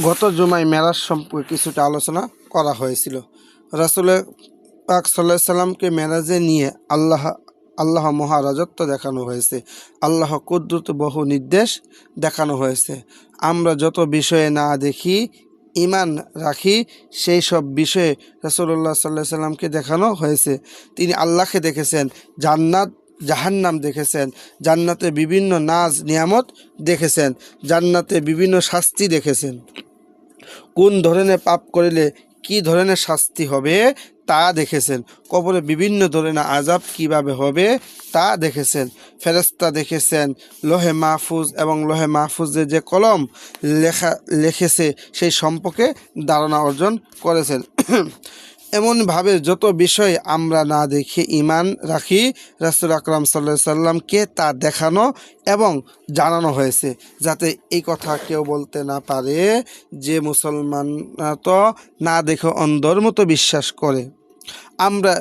গত জুমায় মেরাজ সম্পর্কে কিছুটা আলোচনা করা হয়েছিল। রাসুলের পাক সাল্লাহ সাল্লামকে মেরাজে নিয়ে আল্লাহ আল্লাহ মহারাজত্ব দেখানো হয়েছে। আল্লাহ কুদ্রুত বহু নির্দেশ দেখানো হয়েছে। আমরা যত বিষয়ে না দেখি ইমান রাখি, সেই সব বিষয়ে রাসুল্লাহ সাল্লাহ সাল্লামকে দেখানো হয়েছে। তিনি আল্লাহকে দেখেছেন। জান্নাত জাহান্নাম দেখেছেন, জান্নাতে বিভিন্ন নাজ, নিয়ামত দেখেছেন, জান্নাতে বিভিন্ন শাস্তি দেখেছেন। কোন ধরনের পাপ করিলে কি ধরনের শাস্তি হবে তা দেখেছেন। কবরে বিভিন্ন ধরনের আজাব কীভাবে হবে তা দেখেছেন। ফেরেস্তা দেখেছেন, লোহে মাহফুজ এবং লোহে মাহফুজের যে কলম লেখা, লিখেছে, সেই সম্পর্কে ধারণা অর্জন করেছেন। এমনভাবে যত বিষয় আমরা না দেখে ইমান রাখি, রাসুল আকরাম সাল্লা সাল্লামকে তা দেখানো এবং জানানো হয়েছে, যাতে এই কথা কেউ বলতে না পারে যে মুসলমানরা তো না দেখে অন্ধর মতো বিশ্বাস করে। আমরা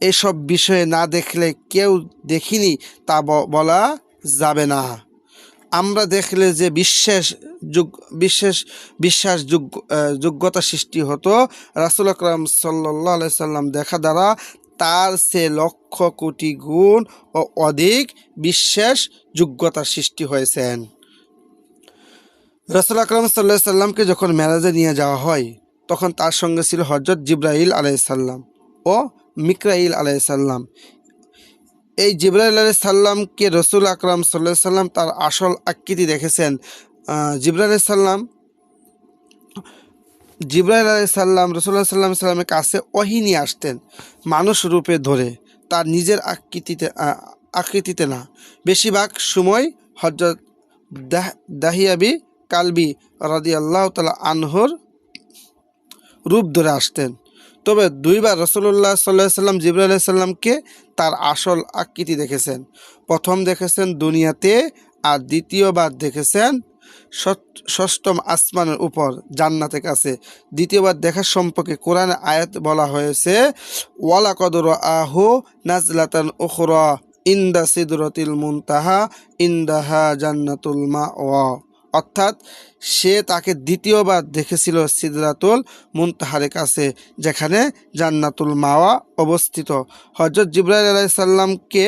এসব বিষয়ে না দেখলে কেউ দেখিনি, তা বলা যাবে না। আমরা দেখলে যে বিশ্বাস যোগ বিশ্বাস বিশ্বাস যোগ্য যোগ্যতা সৃষ্টি হতো, রাসুল আকরাম সাল্লাহ সাল্লাম দেখা দ্বারা তার সে লক্ষ কোটি গুণ ও অধিক বিশ্বাস যোগ্যতা সৃষ্টি হয়েছেন। রাসুল আকরাম সাল্লাহ সাল্লামকে যখন মেরাজে নিয়ে যাওয়া হয়, তখন তার সঙ্গে ছিল হজরত জিব্রাইল আলাইসাল্লাম ও মিকরাইল আলাইসাল্লাম এই জিব্রাইল আলাই সাল্লামকে রসুল আকরাম সাল্লাহ সাল্লাম তার আসল আকৃতি দেখেছেন। জিব্রাইল সাল্লাম জিব্রাইল আলাই সাল্লাম রসুল্লাহ সাল্লাম সাল্লামের কাছে ওহি নিয়ে আসতেন মানুষ রূপে ধরে। তার নিজের আকৃতিতে আকৃতিতে না। বেশিরভাগ সময় হজরত দাহ দাহিয়াবি কালবি রাদি আল্লাহ তালা আনহর রূপ ধরে আসতেন। তবে দুইবার রসুল্লাহ সাল্লাহ সাল্লাম জিবরা সাল্লামকে তার আসল আকৃতি দেখেছেন। প্রথম দেখেছেন দুনিয়াতে আর দ্বিতীয়বার দেখেছেন ষষ্ঠম আসমানের উপর, জান্নাতের কাছে। দ্বিতীয়বার দেখার সম্পর্কে কোরআনে আয়াত বলা হয়েছে ওয়ালা কদর আহু নাজলাতান উখরা ইন্দা সিদরতিল মুনতাহা ইন্দাহা জান্নাতুল মা অর্থাৎ সে তাকে দ্বিতীয়বার দেখেছিল সিদরাতুল মুনতাহারের কাছে, যেখানে জান্নাতুল মাওয়া অবস্থিত। হজরত জিব্রাইল আলাইসাল্লামকে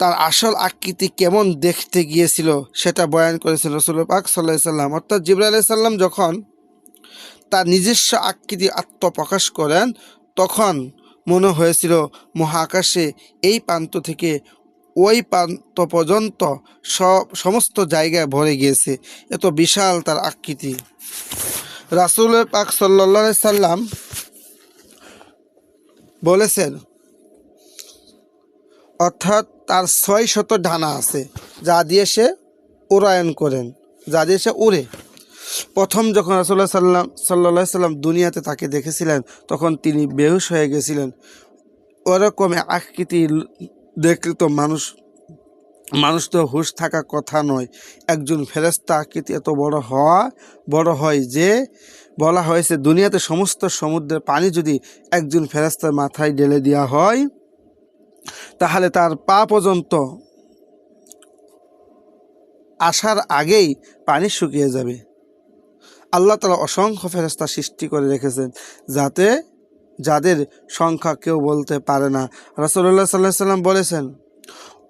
তার আসল আকৃতি কেমন দেখতে গিয়েছিল সেটা বয়ান করেছেন রসুল পাক সাল্লাহ সাল্লাম। অর্থাৎ জিব্রাইল আলাইসাল্লাম যখন তার নিজস্ব আকৃতি আত্মপ্রকাশ করেন, তখন মনে হয়েছিল মহাকাশে এই প্রান্ত থেকে ওই প্রান্ত পর্যন্ত সব, সমস্ত জায়গায় ভরে গিয়েছে। এত বিশাল তার আকৃতি। রাসুল পাক সাল্লা সাল্লাম বলেছেন, অর্থাৎ তার ছয় শত ডানা আছে, যা দিয়ে সে উড়ায়ন করেন, যা দিয়ে সে উড়ে। প্রথম যখন রাসুল্লাহ সাল্লাম সাল্লা সাল্লাম দুনিয়াতে তাকে দেখেছিলেন, তখন তিনি বেহুশ হয়ে গেছিলেন। ওরকম আকৃতি দেখলে তো মানুষ মানুষ তো হুশ থাকা কথা নয়। একজন ফেরেস্তা আকৃতি এত বড় হওয়া, বড় হয় যে, বলা হয়েছে দুনিয়াতে সমস্ত সমুদ্রের পানি যদি একজন ফেরেস্তার মাথায় ঢেলে দেওয়া হয়, তাহলে তার পা পর্যন্ত আসার আগেই পানি শুকিয়ে যাবে। আল্লাহ তালা অসংখ্য ফেরেস্তা সৃষ্টি করে রেখেছেন যাতে যাদের সংখ্যা কেউ বলতে পারে না। রাসুল্লাহ সাল্লাহ সাল্লাম বলেছেন,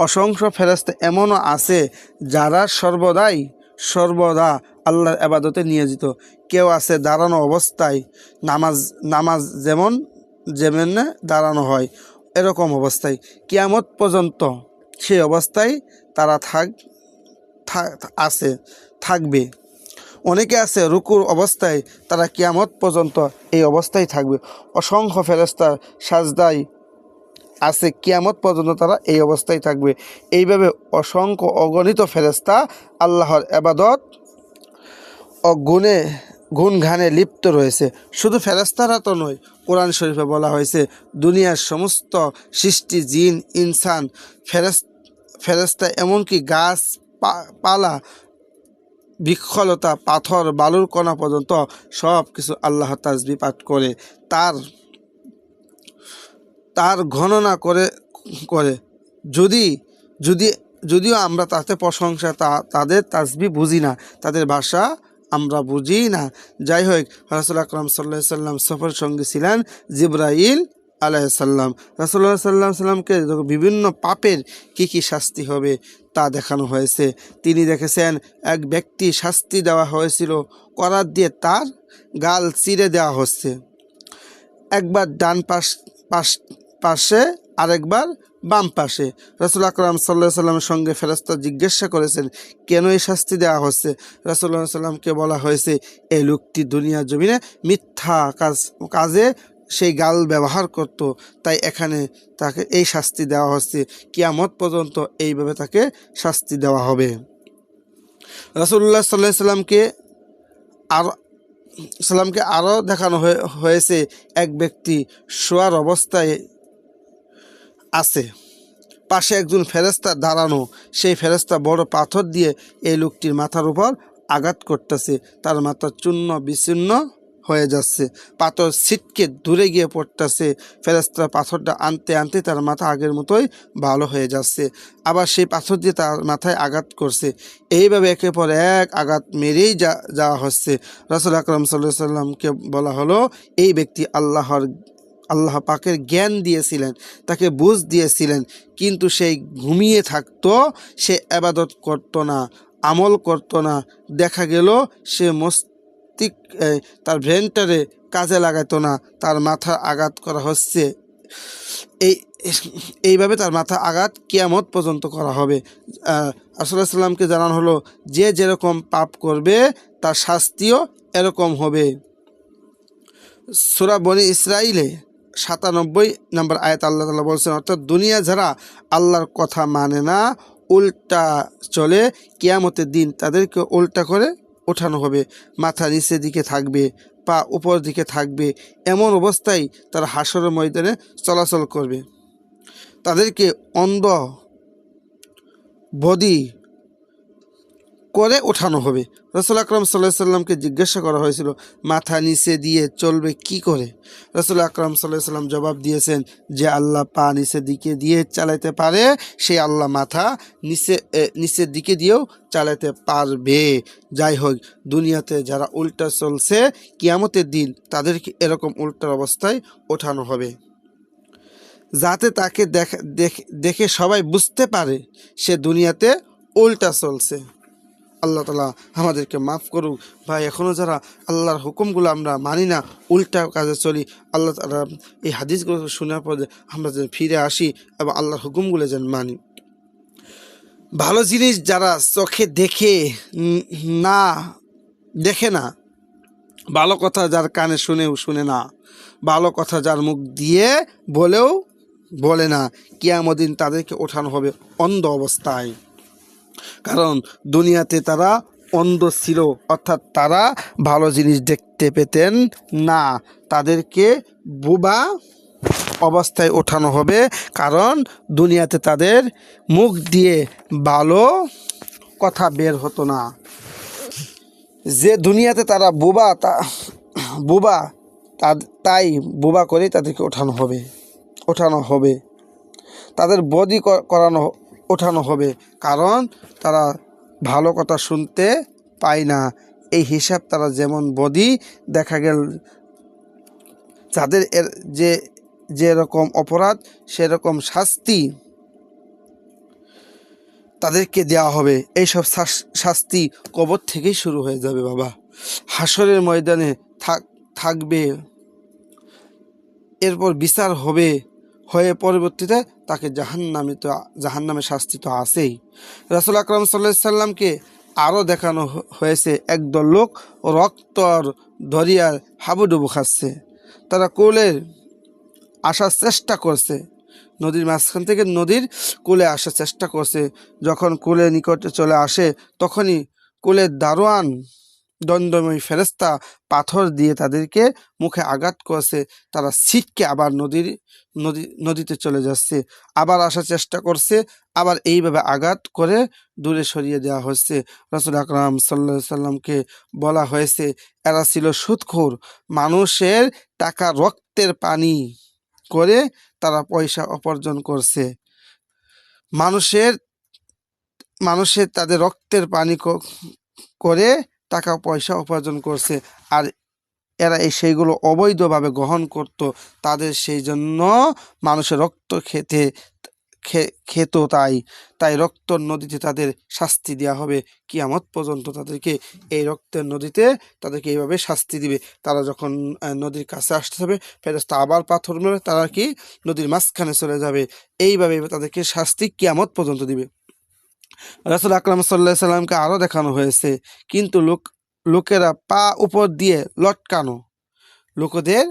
অসংখ্য ফেরেস্তা এমনও আছে যারা সর্বদাই সর্বদা আল্লাহর আবাদতে নিয়োজিত। কেউ আছে দাঁড়ানো অবস্থায় নামাজ নামাজ যেমন যেমন দাঁড়ানো হয়, এরকম অবস্থায়। কিয়ামত পর্যন্ত সেই অবস্থায় তারা থাক, আছে, থাকবে। অনেকে আছে রুকুর অবস্থায়, তারা কিয়ামত পর্যন্ত এই অবস্থায় থাকবে। অসংখ্য ফেরেস্তার সাজদায় আছে, কিয়ামত পর্যন্ত তারা এই অবস্থায় থাকবে। এইভাবে অসংখ্য অগণিত ফেরেস্তা আল্লাহর আবাদত ও গুণে গুণঘানে লিপ্ত রয়েছে। শুধু ফেরেস্তারা তো নয়, কোরআন শরীফে বলা হয়েছে, দুনিয়ার সমস্ত সৃষ্টি, জিন, ইনসান ফেরেস ফেরেস্তা এমনকি গাছ পালা বৃক্ষলতা পাথর, বালুর কণা পর্যন্ত সব কিছু আল্লাহ তাজবি পাঠ করে, তার তার গণনা করে করে। যদি যদি, যদিও আমরা তাতে প্রশংসা, তা, তাদের তাজবি বুঝি না, তাদের ভাষা আমরা বুঝি না। যাই হোক, রাসুল আকরাম সাল্লাহ সাল্লাম সফর সঙ্গে ছিলেন জিব্রাইল আলাইসাল্লাম রাসুল্লাহ সাল্লাম সাল্লামকে বিভিন্ন পাপের কি কি শাস্তি হবে তা দেখানো হয়েছে। তিনি দেখেছেন, এক ব্যক্তি শাস্তি দেওয়া হয়েছিল করার দিয়ে তার গাল চিরে দেওয়া হচ্ছে। একবার ডান পাশ পাশ, পাশে, আরেকবার বাম পাশে। রাসুল আকরাম সাল্লাহ সাল্লামের সঙ্গে ফেরস্তা জিজ্ঞাসা করেছেন, কেন এই শাস্তি দেওয়া হচ্ছে? রাসুল্লাহ সাল্লামকে বলা হয়েছে এই লোকটি দুনিয়া জমিনে মিথ্যা কাজ, কাজে সেই গাল ব্যবহার করত, তাই এখানে তাকে এই শাস্তি দেওয়া হচ্ছে। কিয়ামত পর্যন্ত এইভাবে তাকে শাস্তি দেওয়া হবে। রাসুল্লাহ সাল্লাহ সাল্লামকে আর, সাল্লামকে আরও দেখানো হয়ে- হয়েছে এক ব্যক্তি শোয়ার অবস্থায় আছে। পাশে একজন ফেরেস্তা দাঁড়ানো, সেই ফেরেস্তা বড় পাথর দিয়ে এই লোকটির মাথার উপর আঘাত করতেছে। তার মাথা চূর্ণ বিচ্ছিন্ন হয়ে যাচ্ছে। পাথর ছিটকে দূরে গিয়ে পড়তেছে। ফেরেস্তা পাথরটা আনতে আনতে তার মাথা আগের মতোই ভালো হয়ে যাচ্ছে। আবার সেই পাথর দিয়ে তার মাথায় আঘাত করছে। এইভাবে একে পর এক আঘাত মেরেই যা, যাওয়া হচ্ছে। রসুল আকরম সাল্লাহ সাল্লামকে বলা হলো, এই ব্যক্তি আল্লাহর, আল্লাহ পাকের জ্ঞান দিয়েছিলেন, তাকে বুঝ দিয়েছিলেন, কিন্তু সেই ঘুমিয়ে থাকতো, সে আবাদত করতো না, আমল করতো না। দেখা গেল, সে মস্তিক তার ব্রেনটারে কাজে লাগাতো না, তার মাথা আঘাত করা হচ্ছে। এই, এইভাবে তার মাথা আঘাত কিয়ামত পর্যন্ত করা হবে। আসল্লাহ সাল্লামকে জানানো হলো, যে যেরকম পাপ করবে, তার শাস্তিও এরকম হবে। সুরা বনি ইসরাইলে সাতানব্বই নম্বর আয়াত আল্লাহ তালা বলছেন, অর্থাৎ দুনিয়া যারা আল্লাহর কথা মানে না, উল্টা চলে, কিয়ামতের দিন তাদেরকে উল্টা করে ওঠানো হবে, মাথা নিচের দিকে থাকবে, পা উপর দিকে থাকবে, এমন অবস্থায় তারা হাসর ময়দানে চলাচল করবে। তাদেরকে অন্ধ বদি করে ওঠানো হবে। রসুল আকরম সাল্লাহ সাল্লামকে জিজ্ঞাসা করা হয়েছিল, মাথা নিচে দিয়ে চলবে কি করে? রসুল আকরম সাল্লাহ সাল্লাম জবাব দিয়েছেন যে, আল্লাহ পা নিচের দিকে দিয়ে চালাতে পারে সেই আল্লাহ মাথা নিচে নিচের দিকে দিয়েও চালাতে পারবে। যাই হোক, দুনিয়াতে যারা উল্টা চলছে, কিয়ামতের দিন তাদেরকে এরকম উল্টার অবস্থায় ওঠানো হবে। যাতে তাকে দেখা সবাই বুঝতে পারে, সে দুনিয়াতে উল্টা চলছে। আল্লাহ তালা আমাদেরকে মাফ করুক। ভাই এখনও যারা আল্লাহর হুকুমগুলো আমরা মানি না, উল্টা কাজে চলি, আল্লাহ তালা এই হাদিসগুলো শোনার পর আমরা যেন ফিরে আসি এবং আল্লাহর হুকুমগুলো যেন মানি। ভালো জিনিস যারা চোখে দেখে না দেখে না, ভালো কথা যার কানে শুনেও শুনে না, ভালো কথা যার মুখ দিয়ে বলেও বলে না কিয়ামদিন তাদেরকে ওঠানো হবে অন্ধ অবস্থায়। কারণ দুনিয়াতে তারা অন্ধ ছিল, অর্থাৎ তারা ভালো জিনিস দেখতে পেতেন না। তাদেরকে বোবা অবস্থায় ওঠানো হবে, কারণ দুনিয়াতে তাদের মুখ দিয়ে ভালো কথা বের হতো না। যে দুনিয়াতে তারা বোবা, তা, বোবা তাই বোবা করেই তাদেরকে ওঠানো হবে ওঠানো হবে। তাদের বদি করানো ওঠানো হবে। কারণ তারা ভালো কথা শুনতে পায় না। এই হিসাব তারা যেমন বদি, দেখা গেল যাদের এর যে, যেরকম অপরাধ, সেরকম শাস্তি তাদেরকে দেওয়া হবে। এইসব শাস- শাস্তি কবর থেকেই শুরু হয়ে যাবে বাবা। হাসরের ময়দানে থাক, থাকবে। এরপর বিচার হবে। হয়ে পরবর্তীতে তাকে জাহান্নামে তো, জাহান্নামে শাস্তি তো আছেই। রাসুল আকরম সাল্লাহ সাল্লামকে আরও দেখানো হয়েছে একদল লোক রক্তর দরিয়ার হাবুডুবু খাচ্ছে। তারা কোলের আসার চেষ্টা করছে। নদীর মাঝখান থেকে নদীর কোলে আসার চেষ্টা করছে। যখন কোলে নিকটে চলে আসে, তখনই কোলের দারোয়ান দণ্ডময়ী ফেরেস্তা পাথর দিয়ে তাদেরকে মুখে আঘাত করছে। তারা ছিটকে আবার নদীর, নদী, নদীতে চলে যাচ্ছে। আবার আসার চেষ্টা করছে। আবার এইভাবে আঘাত করে দূরে সরিয়ে দেওয়া হচ্ছে। রসুল আকরাম সাল্লা সাল্লামকে বলা হয়েছে, এরা ছিল সুদখোর। মানুষের টাকা রক্তের পানি করে তারা পয়সা উপার্জন করছে। মানুষের মানুষের তাদের রক্তের পানি করে টাকা, পয়সা উপার্জন করছে আর এরা এই সেইগুলো অবৈধভাবে গ্রহণ করত, তাদের সেই জন্য মানুষের রক্ত খেতে খেত তাই। তাই রক্তর নদীতে তাদের শাস্তি দেওয়া হবে। কিয়ামত পর্যন্ত তাদেরকে এই রক্তের নদীতে তাদেরকে এইভাবে শাস্তি দিবে। তারা যখন নদীর কাছে আসতে হবে ফেরেস্তা আবার পাথর মেরে তারা কি নদীর মাঝখানে চলে যাবে। এইভাবে তাদেরকে শাস্তি কিয়ামত পর্যন্ত দিবে। রাসুল আকরাম সাল্লাহ সাল্লামকে আরও দেখানো হয়েছে, কিন্তু লোক, লোকেরা পা উপর দিয়ে লটকানো। লোকদের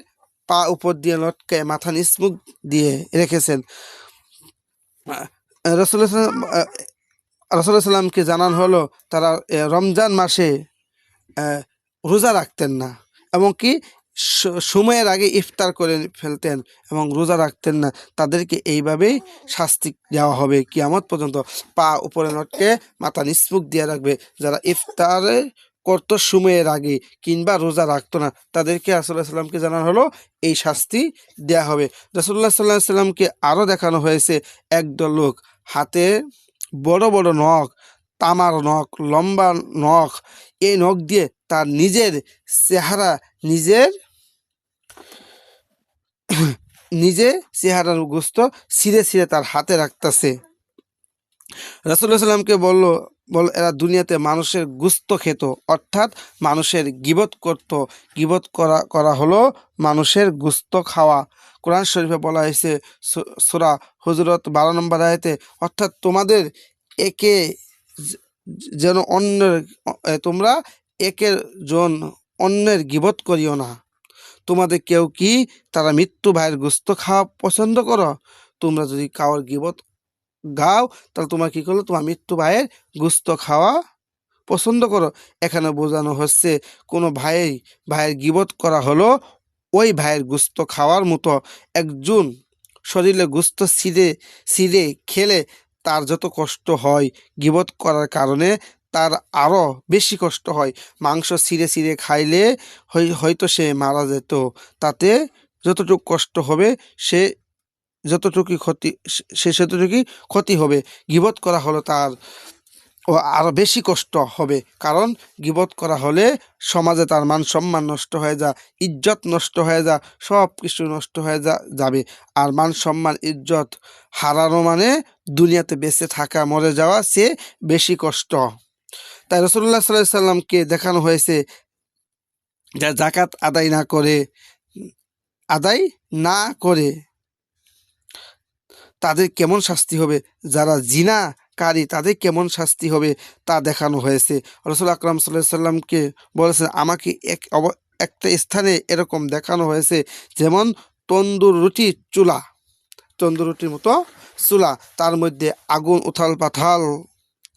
পা উপর দিয়ে লটকায় মাথা নিসমুখ দিয়ে রেখেছেন। রসুল্লাহ রসুল্লাহ সাল্লামকে জানান হলো, তারা রমজান মাসে রোজা রাখতেন না। এমনকি স- সময়ের আগে ইফতার করে ফেলতেন এবং রোজা রাখতেন না। তাদেরকে এইভাবেই শাস্তি দেওয়া হবে কিয়ামত পর্যন্ত। পা উপরে নটকে মাথা নিষ্পুক দিয়ে রাখবে। যারা ইফতারে করতো সময়ের আগে কিংবা রোজা রাখতো না, তাদেরকে রাসুল্লাহ সাল্লামকে জানানো হলো, এই শাস্তি দেওয়া হবে। রসুল্লাহ সাল্লাহ সাল্লামকে আরও দেখানো হয়েছে, একদল লোক হাতে বড় বড় নখ, তামার নখ, লম্বা নখ এই নখ দিয়ে তার নিজের চেহারা নিজের নিজে চেহারার গোস্ত ছিঁড়ে ছিঁড়ে তার হাতে রাখতেছে। রাসুল্লাহ সাল্লামকে বলল, বল, এরা দুনিয়াতে মানুষের গুস্ত খেত, অর্থাৎ মানুষের গিবত করত। গিবত করা করা হলো মানুষের গুস্ত খাওয়া। কোরআন শরীফে বলা হয়েছে সূরা হুজরত বারো নম্বর আয়তে, অর্থাৎ তোমাদের একে যেন অন্যের তোমরা একের জন অন্যের গিবত করিও না। তোমাদের কেউ কি তারা মৃত্যু ভাইয়ের গুস্ত খাওয়া পছন্দ করো? তোমরা যদি কারোর গিবত গাও, তাহলে তোমার কি করল? তোমার মৃত্যু ভাইয়ের গুস্ত খাওয়া পছন্দ করো। এখানে বোঝানো হচ্ছে, কোনো ভাই ভাইয়ের গিবত করা হলো ওই ভাইয়ের গুস্ত খাওয়ার মতো। একজন শরীরে গুস্ত ছিঁড়ে ছিঁড়ে খেলে তার যত কষ্ট হয় গিবত করার কারণে তার আরও বেশি কষ্ট হয়। মাংস ছিঁড়ে ছিঁড়ে খাইলে হয়- হয়তো সে মারা যেত। তাতে যতটুকু কষ্ট হবে, সে যতটুকু ক্ষতি, সে- সেতটুকুই ক্ষতি হবে। গিবত করা হলো তার ও আরও বেশি কষ্ট হবে। কারণ গিবত করা হলে সমাজে তার মান সম্মান নষ্ট হয়ে যা, ইজ্জত নষ্ট হয়ে যা সব কিছু নষ্ট হয়ে যা, যাবে। আর মান সম্মান, ইজ্জত হারানো মানে দুনিয়াতে বেঁচে থাকা, মরে যাওয়া, সে বেশি কষ্ট। তাই রসুল্লাহ সাল্লাহ সাল্লামকে দেখানো হয়েছে যা জাকাত আদায় না করে, আদায় না করে তাদের কেমন শাস্তি হবে? যারা জিনা কারি তাদের কেমন শাস্তি হবে তা দেখানো হয়েছে। রসুল আকরাম সাল্লাহ সাল্লামকে বলেছেন, আমাকে এক একটা স্থানে এরকম দেখানো হয়েছে যেমন তন্দুর রুটি চুলা, তন্দুর রুটির মতো চুলা। তার মধ্যে আগুন উথাল পাথাল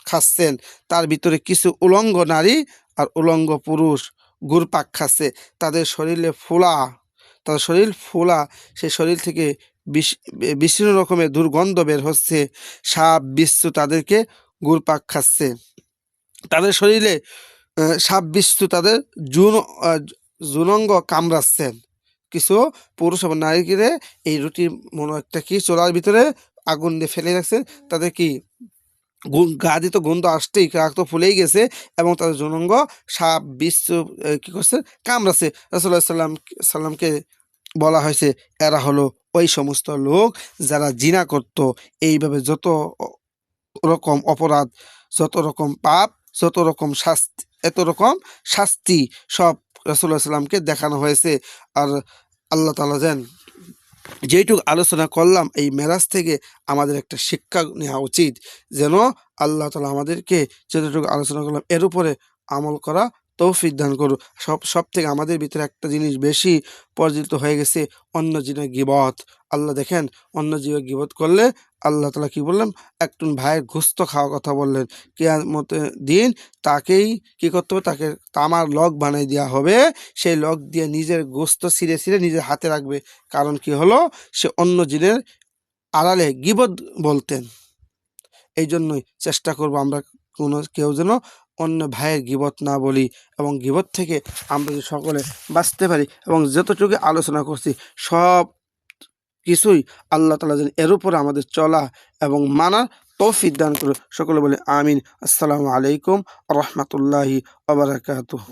খাচ্ছেন, তার ভিতরে কিছু উলঙ্গ নারী আর উলঙ্গ পুরুষ ঘুরপাক খাচ্ছে। তাদের শরীরে ফোলা, তাদের শরীর ফোলা, সেই শরীর থেকে বিভিন্ন রকমের দুর্গন্ধ বের হচ্ছে, সাপ, বিচ্ছু তাদেরকে ঘুরপাক খাচ্ছে। তাদের শরীরে সাপ, বিচ্ছু তাদের জুন জুনঙ্গ কামড়াচ্ছেন কিছু পুরুষ এবং নারীকে এই রুটির মনে একটা কি চোলার ভিতরে আগুন দিয়ে ফেলে রাখছেন? তাদের কি গু- গা দিয়ে তো গন্ধ আসতেই কাক তো ফুলেই গেছে এবং তাদের জনঙ্গ সাপ, বিশ্ব কি করছে? কামড়াছে রসুল্লাহ সাল্লাম সাল্লামকে বলা হয়েছে, এরা হলো ওই সমস্ত লোক যারা জিনা করত। এইভাবে যত রকম অপরাধ, যত রকম পাপ, যত রকম শাস্তি, এত রকম শাস্তি সব রসুল্লাহ সাল্লামকে দেখানো হয়েছে। আর আল্লাহ তালা যেন যেইটুকু আলোচনা করলাম, এই মেরাজ থেকে আমাদের একটা শিক্ষা নেওয়া উচিত। যেন আল্লাহ তালা আমাদেরকে যতটুকু আলোচনা করলাম, এর উপরে আমল করা তৌফিক দান করুক সব সব থেকে আমাদের ভিতরে একটা জিনিস বেশি পরিচিত হয়ে গেছে অন্য জিনের গিবত। আল্লাহ দেখেন অন্য জীবের গিবত করলে আল্লাহ তালা কি বললেন? একটু ভাইয়ের ঘুস্ত খাওয়ার কথা বললেন। মতে দিন তাকেই কি করতে হবে? তাকে তামার লগ বানিয়ে দেওয়া হবে। সেই লগ দিয়ে নিজের গোস্ত ছিঁড়ে ছিঁড়ে নিজের হাতে রাখবে। কারণ কি হলো? সে অন্য জিনের আড়ালে গিবত বলতেন। এই জন্যই চেষ্টা করব আমরা কোনো কেউ যেন অন্য ভাইয়ের গিবত না বলি এবং গিবত থেকে আমরা যে সকলে বাঁচতে পারি এবং যতটুকু আলোচনা করছি, সব কিছুই আল্লাহ তালা যেন এর উপরে আমাদের চলা এবং মানার তৌফিক দান করে সকলে বলে আমিন। আসসালামু আলাইকুম রহমতুল্লাহি আবরাকাতুহ